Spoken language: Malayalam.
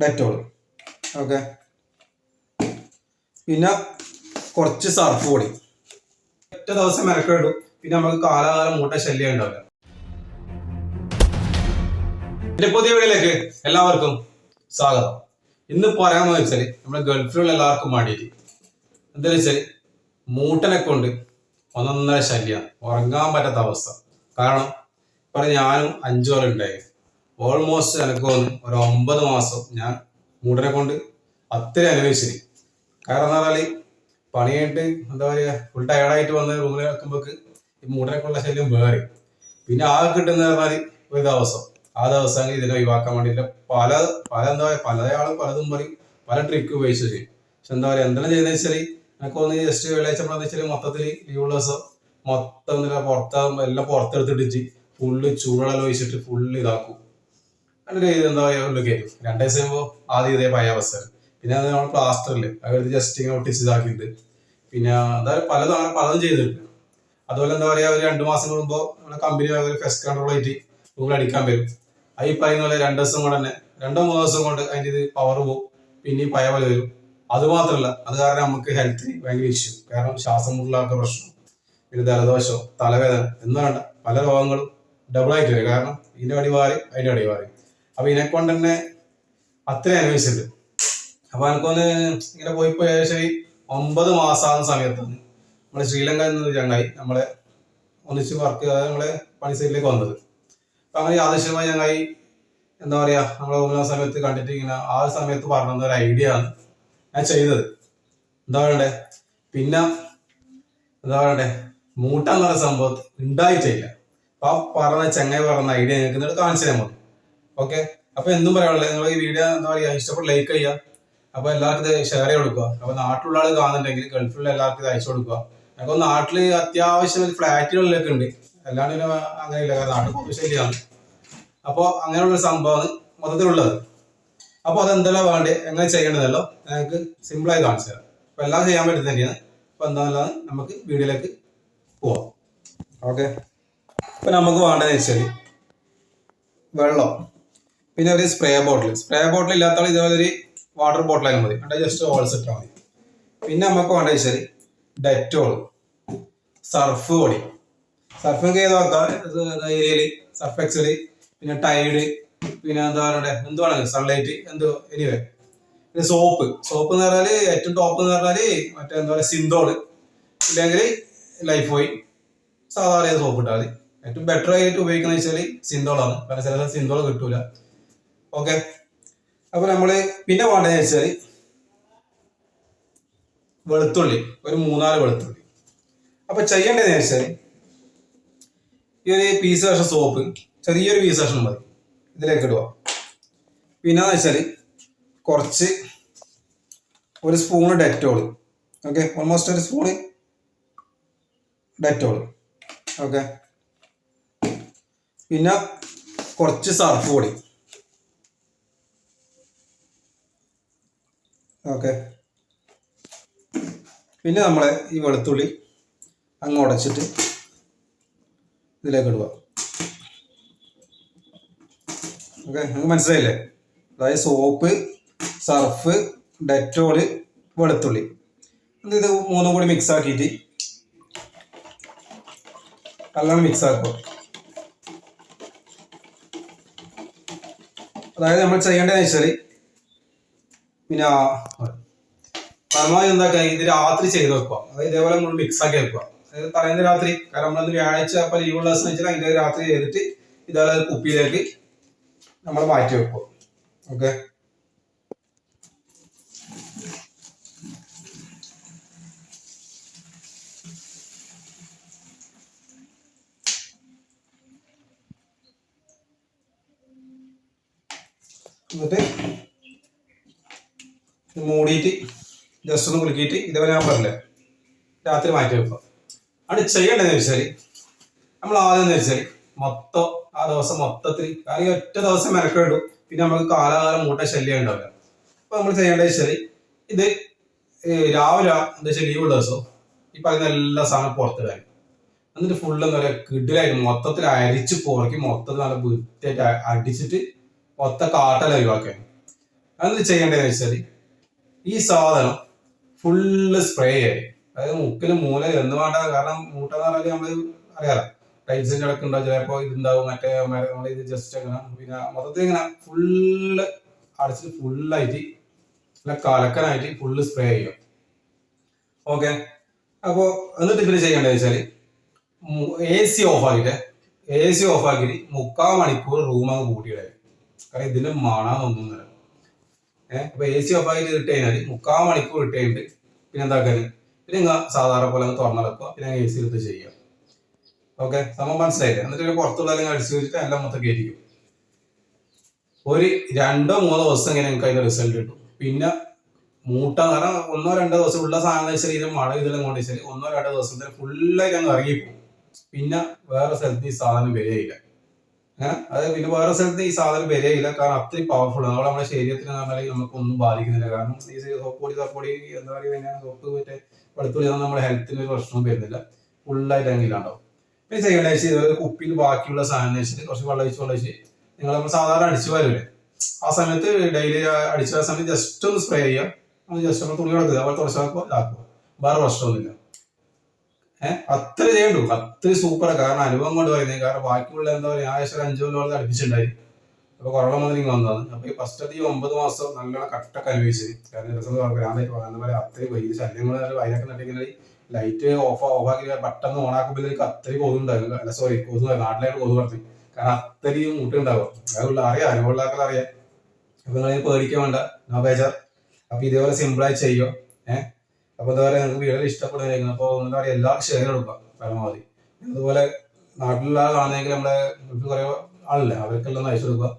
ഡെറ്റോൾ ഓക്കെ പിന്നെ കുറച്ച് സർഫ് പൊടി. ഒറ്റ ദിവസം മെനക്കെടും. പിന്നെ നമുക്ക് കാലാകാലം മൂട്ട ശല്യം ഉണ്ടാവില്ല. എന്റെ പുതിയ വീടിലേക്ക് എല്ലാവർക്കും സ്വാഗതം. ഇന്ന് പറയാമെന്ന് വെച്ചാൽ നമ്മുടെ ഗൾഫിലുള്ള എല്ലാവർക്കും വേണ്ടിയിട്ട് എന്താണെന്ന് വെച്ചാൽ മൂട്ടനെ കൊണ്ട് ഒന്നൊന്നര ശല്യം. ഉറങ്ങാൻ പറ്റാത്ത അവസ്ഥ. കാരണം ഇപ്പൊ ഞാനും അഞ്ചു കൊല്ലം ഉണ്ടായി. ഓൾമോസ്റ്റ് എനിക്ക് തോന്നുന്നു ഒരു ഒമ്പത് മാസം ഞാൻ മൂടനെ കൊണ്ട് അത്ര അനുഭവിച്ചിന്. കാരണം എന്താ പണി കഴിഞ്ഞിട്ട് എന്താ പറയുക ഫുൾ ടയർഡായിട്ട് വന്ന് റൂമിൽ കിടക്കുമ്പോൾക്ക് ഈ മൂടനെ കൊണ്ടുള്ള ശല്യം വേറെ. പിന്നെ ആകെ കിട്ടുന്ന പറഞ്ഞാൽ ഒരു ദിവസം. ആ ദിവസം ഇതിനെ ഒഴിവാക്കാൻ വേണ്ടിയിട്ട് പല പല എന്താ പറയുക പലയാളും പലതും പറയും പല ട്രിക്ക് ഉപയോഗിച്ച് ചെയ്യും പക്ഷെ എന്താ പറയുക എന്തെല്ലാം ചെയ്യുന്നത് വെച്ചാൽ എനിക്ക് ഒന്ന് ജസ്റ്റ് വെള്ളിയാഴ്ച നമ്മളെന്ന് വെച്ചാൽ മൊത്തത്തിൽ ലീവുള്ള ദിവസം മൊത്തം എന്താ പുറത്താകുമ്പോൾ എല്ലാം പുറത്തെടുത്തിട്ട് ഫുള്ള് ചൂടെല്ലാം ഒഴിച്ചിട്ട് ഫുള്ള് ഇതാക്കും. ഇത് എന്താ പറയുക ഉള്ളിൽ കയറ്റും രണ്ട് ദിവസം കഴിയുമ്പോൾ ആദ്യം ഇതേ പഴയ അവസ്ഥ പിന്നെ അത് നമ്മൾ പ്ലാസ്റ്ററിൽ അതായത് ജസ്റ്റ് ഇങ്ങനെ ഒട്ടിച്ച് ഇതാക്കിയിട്ട് പിന്നെ അതായത് പലതും അങ്ങനെ പലതും ചെയ്തിട്ടുണ്ട്. അതുപോലെ എന്താ പറയുക ഒരു രണ്ട് മാസം കൂടുമ്പോൾ നമ്മുടെ കമ്പനി ഒരു ഫെസ്റ്റ് കൺട്രോൾ ആയിട്ട് റൂമിൽ അടിക്കാൻ വരും. അത് ഈ പറയുന്ന പോലെ രണ്ട് ദിവസം കൊണ്ട് തന്നെ രണ്ടോ മൂന്നോ ദിവസം കൊണ്ട് അതിന്റെ ഇത് പവർ പോകും പിന്നെയും പഴയ പോലെ വരും. അത് മാത്രമല്ല അത് കാരണം നമുക്ക് ഹെൽത്ത് ഭയങ്കര ഇഷ്യൂ കാരണം ശ്വാസം മുട്ടലൊക്കെ പ്രശ്നം പിന്നെ ജലദോഷം തലവേദന എന്ന് വേണ്ട പല രോഗങ്ങളും ഡബിൾ ആയിട്ട് വരും. കാരണം ഇതിന്റെ അടിവാറി അതിന്റെ അടിവാറി അപ്പൊ ഇതിനെ കൊണ്ട് തന്നെ അത്ര അനുഭവിച്ചിട്ടുണ്ട്. അപ്പൊ എനിക്കൊന്ന് ഇങ്ങനെ പോയി പോയി ഏകദേശം ഒമ്പത് മാസമാകുന്ന സമയത്താണ് നമ്മുടെ ശ്രീലങ്ക എന്ന ചങ്ങായി നമ്മളെ ഒന്നിച്ച് വർക്ക് നമ്മളെ പണി സൈഡിലേക്ക് വന്നത്. അപ്പൊ അങ്ങനെ യാദൃശ്യമായി ചങ്ങായി എന്താ പറയാ നമ്മളെ ഒന്നാം സമയത്ത് കണ്ടിട്ട് ഇങ്ങനെ ആ സമയത്ത് പറഞ്ഞ ഒരു ഐഡിയ ആണ് ഞാൻ ചെയ്തത്. എന്താ പറയണ്ടേ? പിന്നെ എന്താ പറയണ്ടേ? മൂട്ടാന്ന് പറഞ്ഞ സംഭവം ഉണ്ടായിട്ടില്ല. അപ്പൊ ആ പറഞ്ഞ ചങ്ങായി പറഞ്ഞ ഐഡിയ ഞങ്ങൾക്ക് എന്നിട്ട് കാണിച്ചു തരാൻ ഓക്കെ അപ്പൊ എന്തും പറയാനുള്ളത്. നിങ്ങൾ ഈ വീഡിയോ എന്താ പറയാ ഇഷ്ടപ്പെട്ട് ലൈക്ക് ചെയ്യുക അപ്പൊ എല്ലാവർക്കും ഷെയർ ചെയ്ത് കൊടുക്കുക. അപ്പൊ നാട്ടിലുള്ള ആൾ കാണുന്നുണ്ടെങ്കിൽ ഗൾഫിലുള്ള എല്ലാവർക്കും ഇത് അയച്ചു കൊടുക്കുക. അപ്പൊ നാട്ടിൽ അത്യാവശ്യം ഫ്ലാറ്റുകളിലൊക്കെ ഉണ്ട്. അല്ലാണ്ട് പിന്നെ അങ്ങനെയില്ല. കാരണം നാട്ടിൽ പൊതു ശരിയാണ് അപ്പോൾ അങ്ങനെയുള്ള സംഭവമാണ് മൊത്തത്തിലുള്ളത്. അപ്പോൾ അതെന്തെല്ലാം വേണ്ടത് എങ്ങനെ ചെയ്യേണ്ടതല്ലോ ഞങ്ങൾക്ക് സിമ്പിളായി കാണിച്ചു തരാം. അപ്പോൾ എല്ലാം ചെയ്യാൻ പറ്റുന്ന തന്നെയാണ്. അപ്പോൾ എന്താണെന്നുള്ളത് നമുക്ക് വീഡിയോയിലേക്ക് പോവാം. ഓക്കെ അപ്പോൾ നമുക്ക് വേണ്ടതെന്ന് വെച്ചാൽ വെള്ളം. പിന്നെ ഒരു സ്പ്രേ ബോട്ടിൽ സ്പ്രേ ബോട്ടിൽ ഇല്ലാത്ത ആൾ ഇതേപോലെ ഒരു വാട്ടർ ബോട്ടിലായാലും മതി. എന്നിട്ട് ജസ്റ്റ് ഹോൾസ് ഇട്ടാൽ മതി. പിന്നെ നമുക്ക് വേണ്ടത് വെച്ചാൽ ഡെറ്റോൾ സർഫ് പൊടി. സർഫ് ചെയ്ത് നോക്കാം ഏരിയയിൽ സർഫ് എക്സൽ പിന്നെ ടൈഡ് പിന്നെ എന്താ പറയുക എന്തുവാണ് സൺലൈറ്റ് എന്തോ എനിവേ പിന്നെ സോപ്പ് സോപ്പ് എന്ന് പറഞ്ഞാൽ ഏറ്റവും ടോപ്പ് എന്ന് പറഞ്ഞാൽ മറ്റേ എന്താ പറയുക സിന്തോൾ ഇല്ലെങ്കിൽ ലൈഫ് ബോയ് സാധാരണ സോപ്പ് ഇട്ടാൽ ഏറ്റവും ബെറ്റർ ആയിട്ട് ഉപയോഗിക്കുന്നത് വെച്ചാൽ സിന്തോളാണ് കാരണം ചില സിന്തോൾ കിട്ടൂല. ഓക്കെ. അപ്പൊ നമ്മൾ പിന്നെ വേണ്ടതെന്ന് വെച്ചാൽ വെളുത്തുള്ളി ഒരു മൂന്നാൽ വെളുത്തുള്ളി. അപ്പൊ ചെയ്യേണ്ടതെന്ന് വെച്ചാൽ ഈ ഒരു പീസ് കഷ്ണം സോപ്പ് ചെറിയൊരു പീസ് കഷ്ണം മതി. ഇതിലേക്ക് ഇടുക. പിന്നെന്ന് വെച്ചാൽ കുറച്ച് ഒരു സ്പൂണ് ഡെറ്റോൾ ഓക്കെ ഓൾമോസ്റ്റ് ഒരു സ്പൂണ് ഡെറ്റോൾ ഓക്കെ. പിന്നെ കുറച്ച് സർഫ് പൊടി. ഓക്കെ. പിന്നെ നമ്മൾ ഈ വെളുത്തുള്ളി അങ്ങ് ഉടച്ചിട്ട് ഇതിലേക്ക് ഇടുക. ഓക്കെ നിങ്ങൾക്ക് മനസ്സിലായില്ലേ? അതായത് സോപ്പ് സർഫ് ഡെറ്റോൾ വെളുത്തുള്ളി. ഇത് മൂന്നും കൂടി മിക്സ് ആക്കിയിട്ട് നല്ലോണം മിക്സ് ആക്കുക. അതായത് നമ്മൾ ചെയ്യേണ്ടതെന്ന് വെച്ചാൽ പിന്നെ പരമാവധി എന്താക്കുക ഇത് രാത്രി ചെയ്ത് വെക്കുക. അതായത് ഇതേപോലെ നമ്മൾ മിക്സ് ആക്കി വെക്കുക. അതായത് തലേന്ന് രാത്രി കാരണം നമ്മൾ വ്യാഴാഴ്ച അപ്പോൾ ലീവുള്ള ദിവസം വെച്ചാൽ അതിന്റെ രാത്രി ചെയ്തിട്ട് ഇതേപോലെ കുപ്പിയിലേക്ക് നമ്മൾ മാറ്റി വെക്കുക. ഓക്കെ എന്നിട്ട് മൂടിയിട്ട് ജസ്റ്റ് ഒന്ന് കുലുക്കിയിട്ട് ഇതേപോലെ ഞാൻ പറഞ്ഞില്ലേ? രാത്രി മാറ്റി വെക്കുക അവിടെ ചെയ്യേണ്ടതെന്ന് വെച്ചാൽ നമ്മൾ ആദ്യം എന്ന് വെച്ചാൽ മൊത്തം ആ ദിവസം മൊത്തത്തിൽ കാരണം ഒറ്റ ദിവസം മെനക്കെടും പിന്നെ നമുക്ക് കാലാകാലം മൂട്ട ശല്യം ഉണ്ടാവില്ല. അപ്പൊ നമ്മൾ ചെയ്യേണ്ടത് വെച്ചാൽ ഇത് രാവിലെ എന്താ വെച്ചാൽ ലീവുള്ള ദിവസം ഈ പറയുന്ന എല്ലാ സാധനം പുറത്തിടാൻ എന്നിട്ട് ഫുള്ള് എന്താ പറയുക കിഡിലായിട്ട് മൊത്തത്തിൽ അരിച്ച് പുറക്കി മൊത്തത്തിൽ നല്ല വൃത്തിയായിട്ട് അടിച്ചിട്ട് മൊത്ത കാട്ടൽ ഒഴിവാക്കാൻ അതെന്ത് ചെയ്യേണ്ടതെന്ന് വെച്ചാൽ ഈ സാധനം ഫുള്ള് സ്പ്രേ ആയി. അതായത് മുക്കിലും മൂല എന്ന് വേണ്ട കാരണം മൂട്ട എന്ന് പറഞ്ഞാൽ നമ്മൾ അറിയാലോ ടൈൽസിന്റെ ഇടക്കുണ്ടോ ചിലപ്പോൾ ഇതുണ്ടാവും മറ്റേ നമ്മുടെ ഇത് ജസ്റ്റ് അങ്ങനെ പിന്നെ മൊത്തത്തിൽ ഇങ്ങനെ ഫുള്ള് അടച്ചിട്ട് ഫുള്ളായിട്ട് നല്ല കലക്കനായിട്ട് ഫുള്ള് സ്പ്രേ ചെയ്യും. ഓക്കെ അപ്പോൾ എന്നിട്ട് പിന്നെ ചെയ്യേണ്ടത് വെച്ചാൽ എ സി ഓഫ് ആക്കിയിട്ട് എ സി ഓഫ് ആക്കിയിട്ട് മുക്കാൽ മണിക്കൂർ റൂം അങ്ങ് കൂട്ടിയിടായി കാരണം ഇതിന് മണമൊന്നും തരാം ഏഹ് അപ്പൊ എ സി ഓഫ് ആയിട്ട് ഇട്ട് കഴിഞ്ഞാൽ മുക്കാൽ മണിക്കൂർ ഇട്ട് കഴിഞ്ഞിട്ട് പിന്നെ എന്താക്കാൻ പിന്നെ ഇങ്ങ സാധാരണ പോലെ തുറന്നു തുറന്നെടുക്കുക പിന്നെ എ സി എടുത്ത് ചെയ്യുക. ഓക്കെ സംഭവം മനസ്സിലായില്ലേ? എന്നിട്ട് പുറത്തുള്ള അല്ലെങ്കിൽ അടിച്ചു വെച്ചിട്ട് എല്ലാം മൊത്തം കയറ്റിക്കും. ഒരു രണ്ടോ മൂന്നോ ദിവസം ഇങ്ങനെ നിങ്ങൾക്ക് അതിന്റെ റിസൾട്ട് കിട്ടും. പിന്നെ മൂട്ട കാരണം ഒന്നോ രണ്ടോ ദിവസം ഉള്ള സാധനം വെച്ചാൽ ഇത് മഴ ഇതെല്ലാം കൊണ്ട് വെച്ചാൽ ഒന്നോ രണ്ടോ ദിവസം ഫുള്ളായിട്ട് അങ്ങ് ഇറങ്ങിപ്പോകും പിന്നെ വേറെ സ്ഥലത്ത് ഈ സാധനം വരികയില്ല. അത് പിന്നെ വേറെ സ്ഥലത്ത് ഈ സാധനം വരെയില്ല കാരണം അത്രയും പവർഫുൾ ആണ്. നമ്മുടെ ശരീരത്തിന് എന്ന് നമുക്ക് ഒന്നും ബാധിക്കുന്നില്ല. കാരണം ഈ സോപ്പ് പൊടി സോപ്പൊടി എന്താ പറയുക സോപ്പ് മറ്റേ വെളുത്തുള്ളി നമ്മുടെ ഹെൽത്തിന് ഒരു പ്രശ്നവും വരുന്നില്ല. ഫുള്ളായിട്ട് എങ്കിലുണ്ടാവും പിന്നെ ചെയ്യേണ്ട വെച്ചാൽ ഇതുപോലെ കുപ്പിയിൽ ബാക്കിയുള്ള സാധനം വെച്ചിട്ട് കുറച്ച് വെള്ളം ഒഴിച്ച് വെള്ളം വെച്ച് നിങ്ങൾ നമ്മൾ സാധാരണ അടിച്ചു വരില്ലേ ആ സമയത്ത് ഡെയിലി അടിച്ച സമയത്ത് ജസ്റ്റ് ഒന്ന് സ്പ്രേ ചെയ്യുക. ജസ്റ്റ് നമ്മൾ തുണി കൊടുക്കുക അതുപോലെ തുടച്ചാക്കുക ഇതാക്കുക. വേറെ പ്രശ്നമൊന്നുമില്ല. ഏഹ് അത്ര ചെയ്യണ്ടു അത്ര സൂപ്പർ കാരണം അനുഭവം കൊണ്ട് പറയുന്നത്. കാരണം ബാക്കിയുള്ള എന്താ പറയുക ആഴ്ച അഞ്ചു കൊല്ലം അടുപ്പിച്ചിട്ടുണ്ടായിരുന്നു അപ്പൊ കൊറോണ ഇങ്ങനെ വന്നതാണ്. അപ്പൊ ഈ ഫസ്റ്റ് അധികം ഒമ്പത് മാസം നല്ലോണം കട്ടൊക്കെ അനുഭവിച്ചത്. കാരണം രസം ഭ്രാന്തായിട്ട് പറയുന്ന പോലെ അത്രയും വൈകി. ശല്യങ്ങൾ അതിനൊക്കെ നട്ടിങ്ങനെ ലൈറ്റ് ഓഫ് ഓഫ് ആക്കി പെട്ടെന്ന് ഓൺ ആക്കുമ്പോഴേക്ക് അത്രയും കൊതുണ്ടാകും അല്ല സോറി കൊതു നാട്ടിലായിട്ട് കൊതു പറഞ്ഞു കാരണം അത്രയും മുട്ടുണ്ടാകും അതുള്ള അറിയാം അനുഭവമുള്ള അറിയാം. അപ്പൊ നിങ്ങൾ പേടിക്കാൻ വേണ്ട. നോ ബേജാർ അപ്പൊ ഇതേപോലെ സിമ്പിളായി ചെയ്യോ ഏഹ് അപ്പൊ എന്താ പറയാ നിങ്ങൾക്ക് വീഡിയോ ഇഷ്ടപ്പെടുന്നതായിരിക്കും. അപ്പൊ എന്താ പറയാ എല്ലാവർക്കും ഷെയർ കൊടുക്കുക പരമാവധി. അതുപോലെ നാട്ടിലുള്ള ആളാണെങ്കിൽ നമ്മളെ വീട്ടിൽ കുറെ ആളില്ലേ അവർക്കെല്ലാം അയച്ചു കൊടുക്കുക